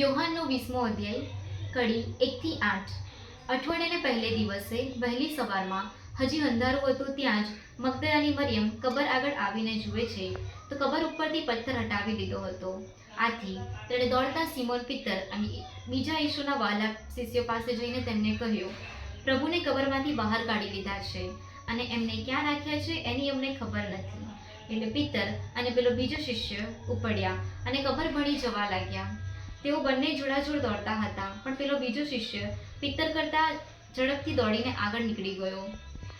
લુકાસનો વીસમો અધ્યાય, કડી એકથી આઠ. અઠવાડિયાને પહેલે દિવસે વહેલી સવારમાં હજી અંધારું હતું ત્યાં જ મગદલાની મરિયમ કબર આગળ આવીને જુએ છે, તો કબર ઉપરથી પથ્થર હટાવી લીધો હતો. આથી તેણે દોડતા સિમોન, પિત્તર અને બીજા ઈશુના વાલા શિષ્યો પાસે જઈને તેમને કહ્યું, પ્રભુને કબરમાંથી બહાર કાઢી લીધા છે અને એમને ક્યાં રાખ્યા છે એની અમને ખબર નથી. એટલે પિત્તર અને પેલો બીજો શિષ્ય ઉપડ્યા અને કબર ભણી જવા લાગ્યા. તેઓ બંને જોડાજોડ દોડતા હતા, પણ પેલો બીજો શિષ્ય પિત્તર કરતા ઝડપથી દોડીને આગળ નીકળી ગયો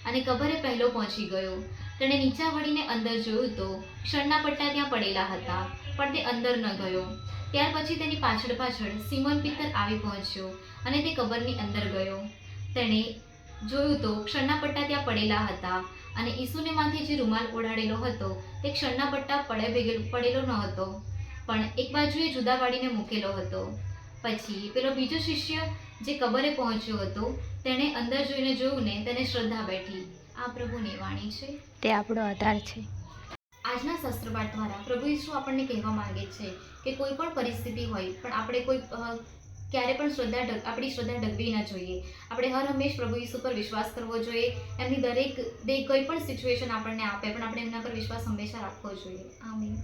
અને કબરે પહેલો પહોંચી ગયો. તેણે નીચા વળીને અંદર જોયું તો ક્ષણના પટ્ટા ત્યાં પડેલા હતા, પણ તે અંદર ન ગયો. ત્યાર પછી તેની પાછળ પાછળ સિમોન પિત્તર આવી પહોંચ્યો અને તે કબરની અંદર ગયો. તેણે જોયું તો ક્ષણના પટ્ટા ત્યાં પડેલા હતા અને ઈસુને માથે જે રૂમાલ ઓઢાડેલો હતો તે ક્ષણના પટ્ટા પડે ભેગેલ- પડેલો ન હતો. પણ એક બાજુએ જુદા પાડીને મૂકેલો હતો. પછી પેલો બીજો શિષ્ય જે કબરે પહોંચ્યો હતો તેણે અંદર જોઈને જોયું ને તેને શ્રદ્ધા બેઠી. આ પ્રભુની વાણી છે. તે આપણો આધાર છે. આજના શસ્ત્રપાઠ દ્વારા પ્રભુ ઈસુ આપણને કહેવા માંગે છે કે કોઈ પણ પરિસ્થિતિ હોય પણ આપણે કોઈ ક્યારે પણ શ્રદ્ધા ઢગ, આપણી શ્રદ્ધા ડગવી ન જોઈએ. આપણે હર હંમેશ પ્રભુ ઈસુ પર વિશ્વાસ કરવો જોઈએ. એમની દરેક, દે કોઈ પણ સિચ્યુએશન આપણને આપે, પણ આપણે એમના પર વિશ્વાસ હંમેશા રાખવો જોઈએ. આમીન.